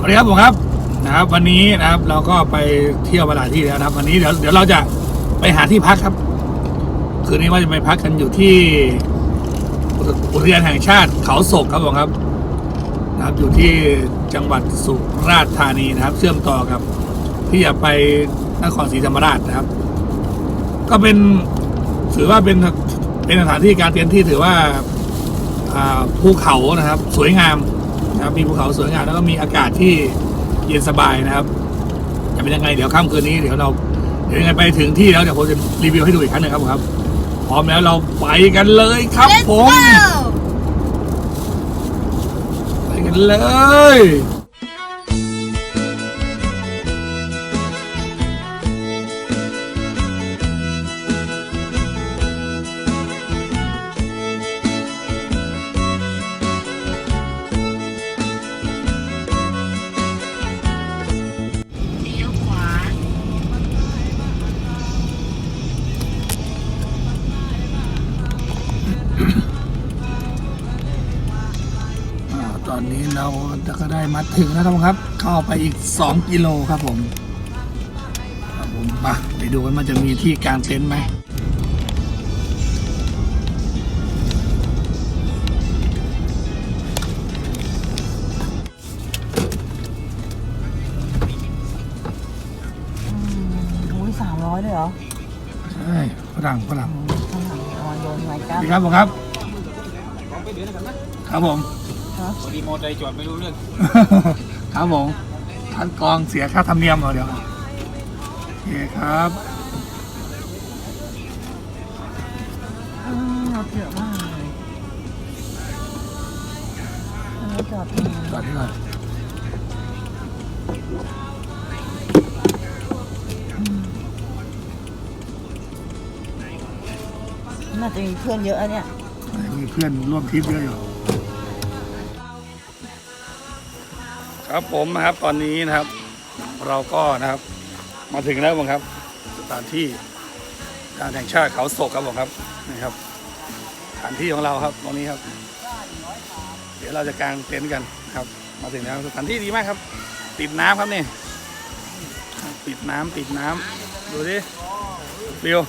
วัสดีครับผมครับนะครับ วันนี้นะครับเราก็ไปเที่ยวมาหลายที่แล้วนะครับ วันนี้เดี๋ยวเดี๋ยวเราจะไปหาที่พักครับ คืนนี้ว่าจะไปพักกันอยู่ที่อุทยานแห่งชาติเขาศกครับผมครับ นะครับอยู่ที่จังหวัดสุราษฎร์ธานีนะครับ เชื่อมต่อกับที่จะไปนครศรีธรรมราชนะครับ ก็เป็นถือว่าเป็นเป็นสถานที่การเรียนที่ถือว่าภูเขานะครับ สวยงาม นะครับมีภูเขาสวยงามแล้วก็มีอากาศที่เย็นสบายนะครับ จะเป็นยังไงเดี๋ยวค่ำคืนนี้เดี๋ยวเราเดี๋ยวยังไงไปถึงที่แล้วเดี๋ยวผมจะรีวิวให้ดูอีกครั้งหนึงครับผมครับ พร้อมแล้วเราไปกันเลยครับ Let's ผม go ไปกันเลย เราจะก็ได้มาถึงแล้วครับผมครับ เข้าไปอีก 2 กิโลครับผมครับผมมาไปดูกันมันจะมีที่กางเต็นท์ไหมอุ้ยสามร้อยเลยเหรอ ใช่ฝรั่งฝรั่งข้างหลังออนโดนไว้สก้าวัสดีครับผมครับ ครับผม พอดีมอเตอร์ไซค์จอดไม่รู้เรื่องครับผมท่านกองเสียค่าธรรมเนียมเหรอเดี๋ยวโอเคครับอืมรถเยอะมากเลยอันนี้จอดตรงไหนจอดที่ก่อนน่าจะมีเพื่อนเยอะอะเนี่ยมีเพื่อนร่วมทริปเยอะอยู่ ครับผมนะครับตอนนี้นะครับ เราก็นะครับ มาถึงแล้วผมครับ สถานที่การแห่งชาติเขาโศกครับผมครับนี่ครับสถานที่ของเราครับตรงนี้ครับ เดี๋ยวเราจะกางเต็นท์กันครับ มาถึงแล้วสถานที่ดีมากครับ ติดน้ำครับนี่ติดน้ำติดน้ำดูดิฟิว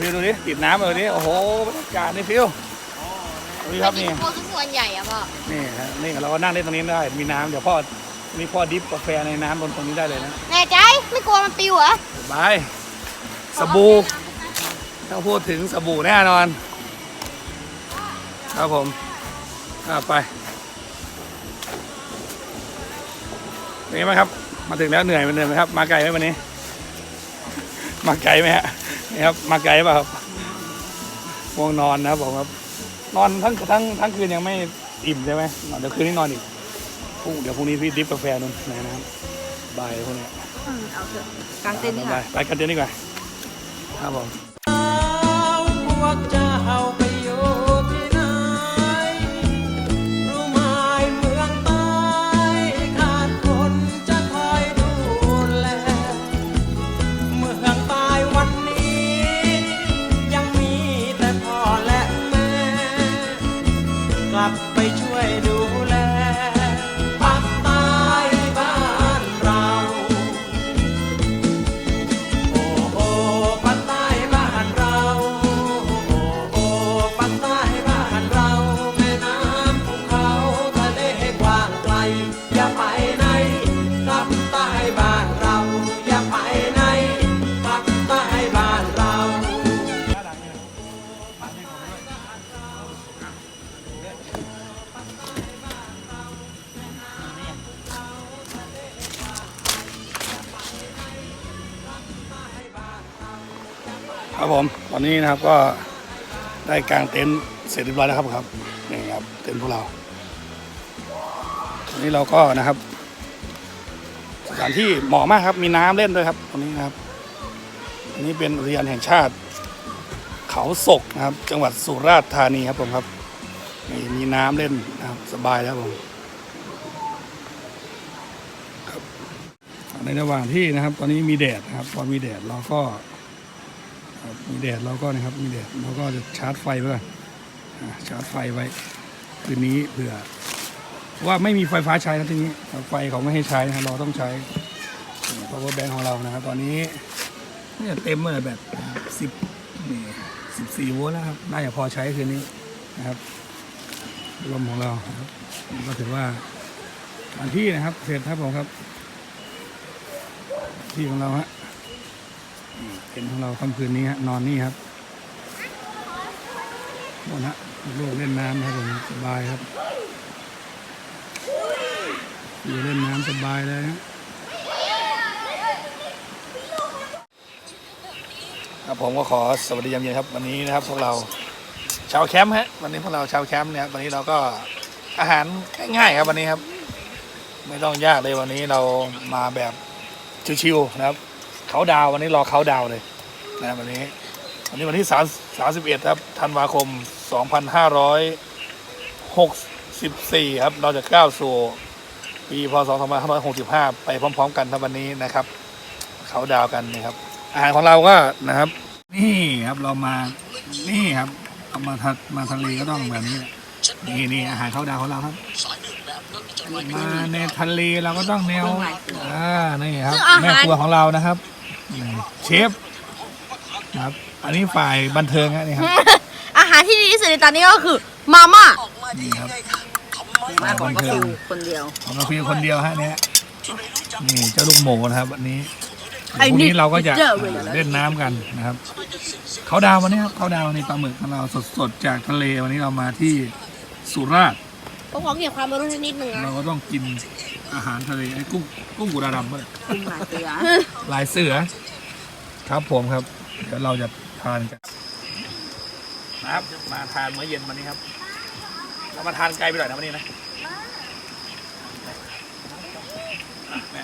ฟิวดูดิติดน้ำเลยดิโอ้โหบรรยากาศนี่ฟิว ดูดิครับนี่โพสส่วนใหญ่อะพ่อนี่ฮะนี่เราก็นั่งเล่นตรงนี้ได้ มีน้ำเดี๋ยวพ่อมีพ่อดิฟกาแฟในน้ำบนตรงนี้ได้เลยนะแน่ใจไม่กลัวมันปิวเหรอสบายสบู่ถ้าพูดถึงสบู่แน่นอน ครับผมอ่าไปเป็นไงบ้างครับ มาถึงแล้วเหนื่อยไหมเหนื่อยไหมครับ มาไกลไหมวันนี้ มาไกลไหมฮะนี่ครับ มาไกลเปล่าครับง่วงนอนนะครับผมครับ นอนทั้งทั้งทั้งคืนยังไม่อิ่มใช่ไหมเดี๋ยวคืนนี้นอนอีกพรุ่งเดี๋ยวพรุ่งนี้พี่ดิฟกาแฟนู่นไหนนะครับบ่ายพวกเนี้ยเอาเถอะกางเต็นท์ดีกไปว่าไปกันเต็นท์ดีกว่าครับผมพวกเจ้ ครับผมตอนนี้นะครับก็ได้กางเต็นท์เสร็จเรียบร้อยแล้วครับครับนี่ครับเต็นท์พวกเราตอนนี้เราก็นะครับ สถานที่เหมาะมากครับมีน้ำเล่นด้วยครับตรงนี้นะครับอันนี้เป็นอุทยานแห่งชาติ เขาศกนะครับ จังหวัดสุราษฎร์ธานีครับผมครับนี่มีน้ำเล่นนะครับสบายแล้วผมครับในระหว่างที่นะครับ ตอนนี้มีแดดนะครับ พอมีแดดเราก็ มีแดดเราก็นะครับมีแดดเราก็จะชาร์จไฟไว้ก่อนชาร์จไฟไว้ คืนนี้เผื่อ ว่าไม่มีไฟฟ้าใช้นะทีนี้ไฟเขาไม่ให้ใช้นะเราต้องใช้ power bank ของเรานะครับ ตอนนี้เนี่ยเต็มเลยแบบสิบนี่สิบสี่โวลต์แล้วครับ น่าจะพอใช้คืนนี้นะครับลมของเราครับก็ถือว่าวันที่นะครับเสร็จครับผมครับ ที่ของเราฮะ เป็นของเราค่ำคืนนี้ฮะนอนนี่ครับโน่นฮะลูกเล่นน้ำนะครับผมสบายครับอยู่เล่นน้ำสบายเลยฮะครับผมก็ขอสวัสดียามเย็นครับ วันนี้นะครับพวกเราชาวแคมป์ฮะวันนี้พวกเราชาวแคมป์เนี่ยวันนี้เราก็อาหารง่ายๆครับวันนี้ครับ ไม่ต้องยากเลยวันนี้เรามาแบบชิวๆนะครับ เขาดาวน์วันนี้รอเขาดาวน์เลยนะวันนี้วันนี้วันที่สามสามสิบเอ็ดครับธันวาคมสองพันห้าร้อยหกสิบสี่ครับเราจะก้าวสู่ปีพศสองพันห้าร้อยหกสิบห้าไปพร้อม ๆ กันครับวันนี้นะครับ เขาดาวน์กันนะครับ อาหารของเราก็นะครับ นี่ครับเรามานี่ครับเอามาทัดมาทะเลก็ต้องแบบนี้แหละนี่นี่อาหารเขาดาวของเราครับมาในทะเลเราก็ต้องแนวอ่านี่ครับซึ่งอาหารแม่ครัวของเรานะครับอืม เชฟนะครับ อันนี้ฝ่ายบันเทิงฮะนี่ครับอาหารที่ดีที่สุดในตอนนี้ก็คือมาม่านี่ครับมากกว่าก็ฟิวคนเดียวของเราเพียงคนเดียวฮะเนี่ยนี่เจ้าลูกหมูนะครับวันนี้ไอ้พรุ่งนี่นี้เราก็จะเจอเว้ยเล่นน้ำกันนะครับ เขาดาววันนี้ครับเขาดาวในปลาหมึกของเราสดๆจากทะเลวันนี้เรามาที่สุราษฎร์ผมขอเก็บความรู้นิดนึงนะเราก็ต้องกิน อาหารทะเลไอ้กุ้งกุ้งกุระดำเว้ยกินหลายเสือลายเสือ ครับผมครับเดี๋ยวเราจะทานกันนะครับมาทานมื้อเย็นวันนี้ครับ เรามาทานไกลไปหน่อยนะวันนี้นะแม่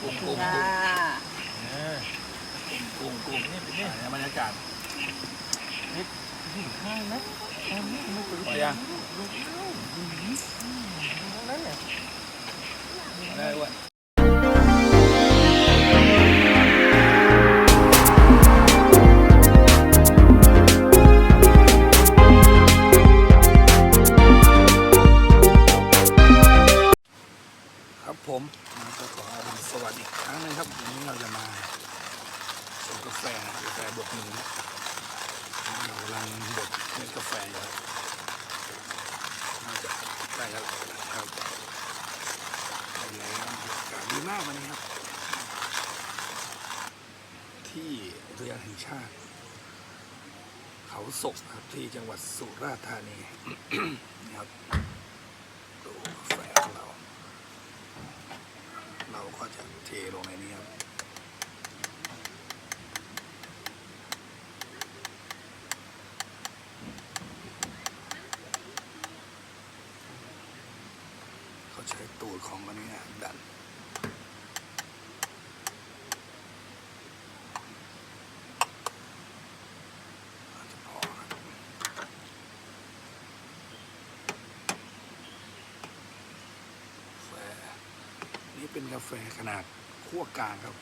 กุ้งกุ้งจ้ากุ้งเออกุ้งกุ้งนี่เป็นนี่บรรยากาศนี่พอยัง ได้ด้วยครับผมนะก็ขออรุณสวัสดีครั้งนึงครับวันนี้เราจะมาส่งกาแฟกาแฟบดหนึ่งนะเรากำลังบดเม็ดกาแฟอยู่ครับน่าจะได้แล้วครับ อากาศดีมากวันนี้ครับ ที่อุทยานแห่งชาติ เขาศกครับที่จังหวัดสุราษฎร์ธานีครับดูกาแฟของเรา เราก็จะเทลงในนี้ครับ เขาใช้ตูดของมันนี้นะดันกาแฟนี่เป็นกาแฟขนาดขั้วกลางครับ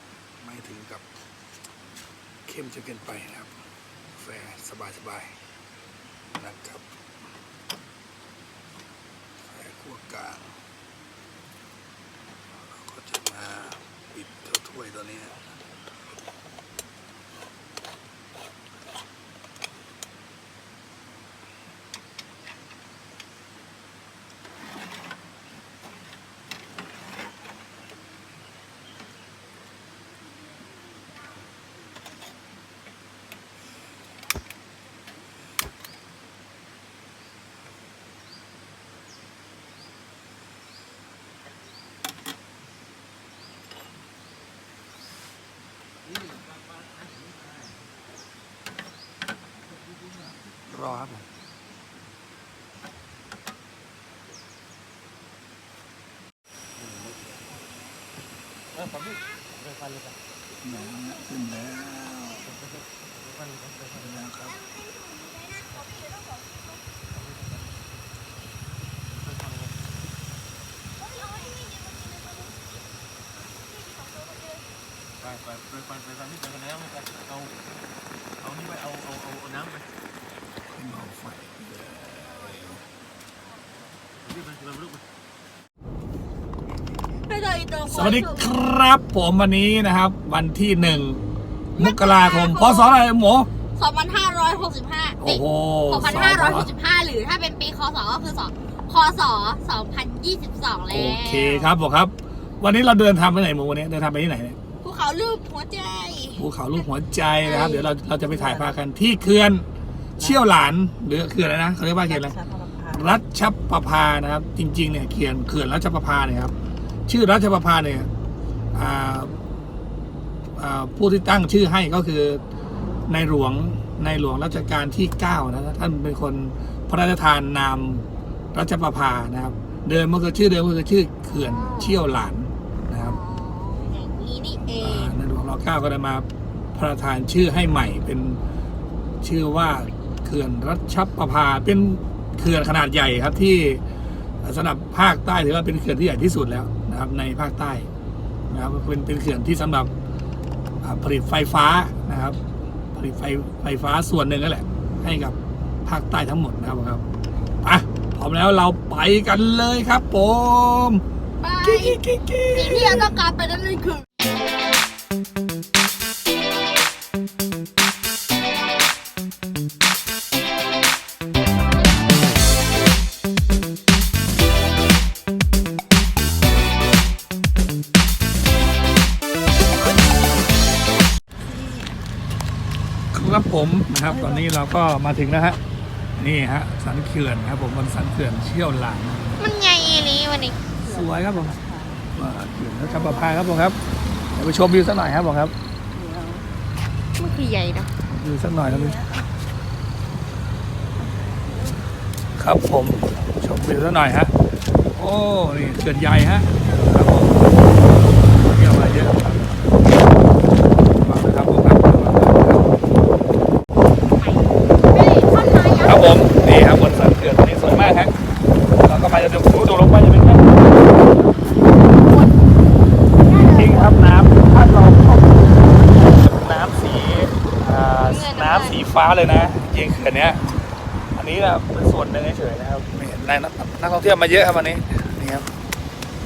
ไม่ถึงกับเข้มจนเกินไปนะครับกาแฟสบายๆนะครับกาแฟขั้วกลาง ปิดเจ้าถ้วยตัวนี้ รอครับผมน้ำขึ้นแล้วขึ้นแล้วครับไปไปไปไปไปตามที่ไปกันแล้วไม่ไปเอาเอานี่ไปเอาเอาเอาเอาน้ำไปขึ้น เอาไฟรีบไปเร็วลูกไปให้เธออีโตสวัสดีครับผมวันนี้นะครับ วันที่หนึ่งมกราคมพศอะไรหมู2565โอ้โห2565 หรือถ้าเป็นปีคศก็คือสองคศ2022 แล้โอวเคครับผมครับ วันนี้เราเดินทางไปไหนหมูวันนี้เดินทางไปที่ไหนเนี่ยภูเขารูปหัวใจภูเขาลูกหัวใจนะครับ เดี๋ยวเราเราจะไปถ่ายภาพกันที่เขื่อน เชี่ยวหลานหรือเขื่อนอะไรนะเขาเรียกว่าเขื่อนอะไรรัชประภานะครับ จริง ๆ เนี่ยเขียนเขื่อนรัชประภาเนี่ยครับ ชื่อรัชประภาเนี่ยอ่าอ่าผู้ที่ตั้งชื่อให้ก็คือในหลวงในหลวงรัชกาลที่เก้านะท่านเป็นคนพระราชทานนามรัชประภานะครับ เดิมมันก็ชื่อเดิมก็คือชื่อเขื่อนเชี่ยวหลานนะครับอย่างนี้นี่เออ่างในหลวงรอเก้าก็ได้มาพระราชทานชื่อให้ใหม่เป็นชื่อว่า เขื่อนรัชประภาเป็นเขื่อนขนาดใหญ่ครับที่สำหรับภาคใต้ถือว่าเป็นเขื่อนที่ใหญ่ที่สุดแล้วนะครับในภาคใต้นะครับเป็นเป็นเขื่อนที่สำหรับอ่าผลิตไฟฟ้านะครับ ผลิตไฟไฟฟ้าส่วนหนึ่งนั่นแหละ ให้กับภาคใต้ทั้งหมดนะครับครับอะพร้อมแล้วเราไปกันเลยครับผมไปกิ๊กกิ๊กกิ๊กกิ๊กสิ่งที่เราต้องการไปนั่นคือ ครับผมนะครับ ตอนนี้เราก็มาถึงแล้วฮะนี่ฮะสันเขื่อนครับผมบนสันเขื่อนเชี่ยวหลานมันใหญ่นี้วันนี้สวยครับผมว่าเขื่อนรัชประภาครับผมครับเดี๋ยวไปชมวิวสักหน่อยครับผมครับมันคือใหญ่เนาะวิวสักหน่อยครับพี่ครับผมชมวิวสักหน่อยฮะโอ้นี่เขื่อนใหญ่ฮะครับผมเที่ยวมาเยอะครับมาเลยครับผมครับ เฮ้ยต้นไม้ยัก ครับ ษ์ ผมนี่ครับบนสันเขื่อนตรงนี้สวยมากครับแล้วก็ไปจะดูดูลงไปจะเป็นไงจริงครับน้ำถ้าเราเข้าน้ำสีอ่าน้ำสี ฟ้าเลยนะจริงเขื่อนเนี้ยอันนี้นะเป็นส่วนหนึ่งเฉยๆนะครับไม่เห็นนักนักท่องเที่ยวมาเยอะครับวันนี้นี่ครับ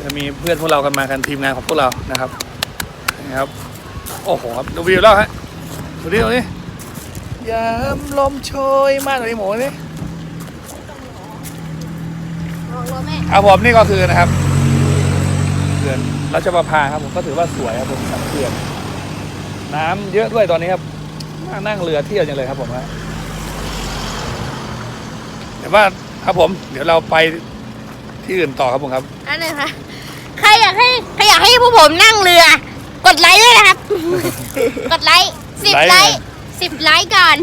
จะมีเพื่อนพวกเรากันมากันทีมงานของพวกเรานะครับนี่ครับโอ้โหครับดูวิวแล้วฮะดูดิดูดิยามลมโชยมากเลยหมูนี่ลองรถแม่ครับผมนี่ก็คือนะครับเขื่อนรัชประภาครับผมก็ถือว่าสวยครับผมสันเขื่อนน้ำเยอะด้วยตอนนี้ครับ น่านั่งเรือเที่ยวจังเลยครับผมครับเดี๋ยวว่าครับผม เดี๋ยวเราไปที่อื่นต่อครับผมครับ อันนึงค่ะใครอยากให้ใครอยากให้พวกผมนั่งเรือ กดไลค์ด้วยนะครับ กดไลค์สิบไลค์ไลเลยค์สิบไลค์ก่อน